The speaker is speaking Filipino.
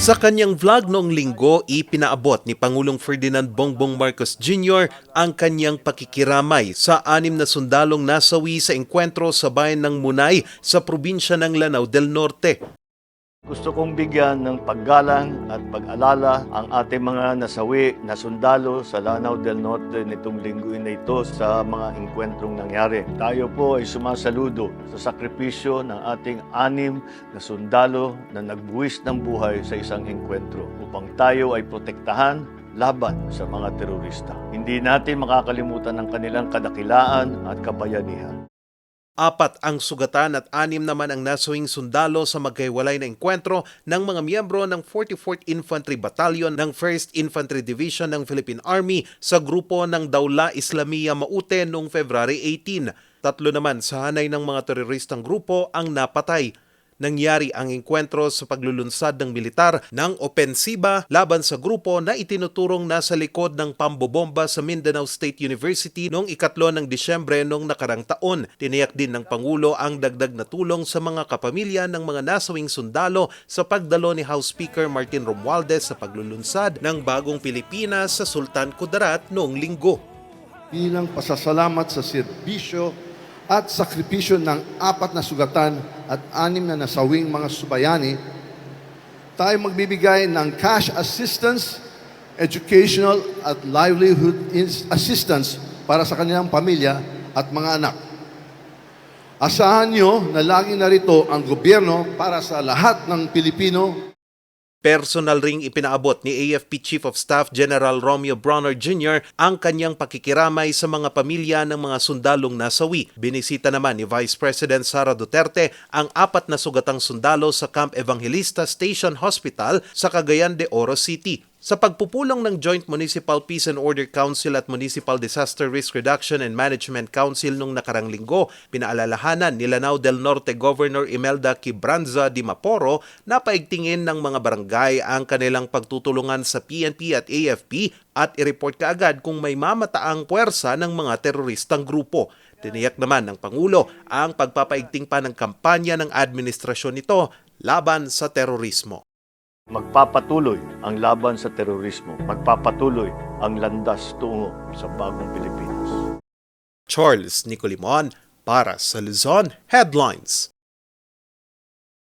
Sa kanyang vlog noong linggo, ipinaabot ni Pangulong Ferdinand Bongbong Marcos Jr. ang kanyang pakikiramay sa anim na sundalong nasawi sa engkwentro sa bayan ng Munay sa probinsya ng Lanao del Norte. Gusto kong bigyan ng paggalang at pag-alala ang ating mga nasawi na sundalo sa Lanao del Norte nitong linggo na ito sa mga engkwentrong nangyari. Tayo po ay sumasaludo sa sakripisyo ng ating anim na sundalo na nagbuwis ng buhay sa isang engkwentro upang tayo ay protektahan laban sa mga terorista. Hindi natin makakalimutan ang kanilang kadakilaan at kabayanihan. Apat ang sugatan at anim naman ang nasawing sundalo sa magkahiwalay na engkwentro ng mga miyembro ng 44th Infantry Battalion ng 1st Infantry Division ng Philippine Army sa grupo ng Daula Islamia Maute noong February 18. Tatlo naman sa hanay ng mga teroristang grupo ang napatay. Nangyari ang engkwentro sa paglulunsad ng militar ng opensiba laban sa grupo na itinuturong nasa likod ng pambobomba sa Mindanao State University noong ikatlo ng Disyembre noong nakarang taon. Tiniyak din ng Pangulo ang dagdag na tulong sa mga kapamilya ng mga nasawing sundalo sa pagdalo ni House Speaker Martin Romualdez sa paglulunsad ng bagong Pilipinas sa Sultan Kudarat noong linggo. bilang pasasalamat sa serbisyo at sakripisyo ng apat na sugatan at anim na nasawing mga subayani, tayo magbibigay ng cash assistance, educational at livelihood assistance para sa kanilang pamilya at mga anak. Asahan nyo na lagi narito ang gobyerno para sa lahat ng Pilipino Personal ring ipinaabot ni AFP Chief of Staff General Romeo Bronner Jr. ang kanyang pakikiramay sa mga pamilya ng mga sundalong nasawi. Binisita naman ni Vice President Sara Duterte ang apat na sugatang sundalo sa Camp Evangelista Station Hospital sa Cagayan de Oro City. Sa pagpupulong ng Joint Municipal Peace and Order Council at Municipal Disaster Risk Reduction and Management Council nung nakarang linggo, pinaalalahanan ni Lanao del Norte Governor Imelda Quibranza Di Maporo na paigtingin ng mga barangay ang kanilang pagtutulungan sa PNP at AFP at i-report kaagad kung may mamataang puwersa ng mga teroristang grupo. Tiniyak naman ng Pangulo ang pagpapaigting pa ng kampanya ng administrasyon nito laban sa terorismo. Magpapatuloy ang laban sa terorismo. Magpapatuloy ang landas tungo sa bagong Pilipinas. Charles Nicolimon para sa Luzon Headlines.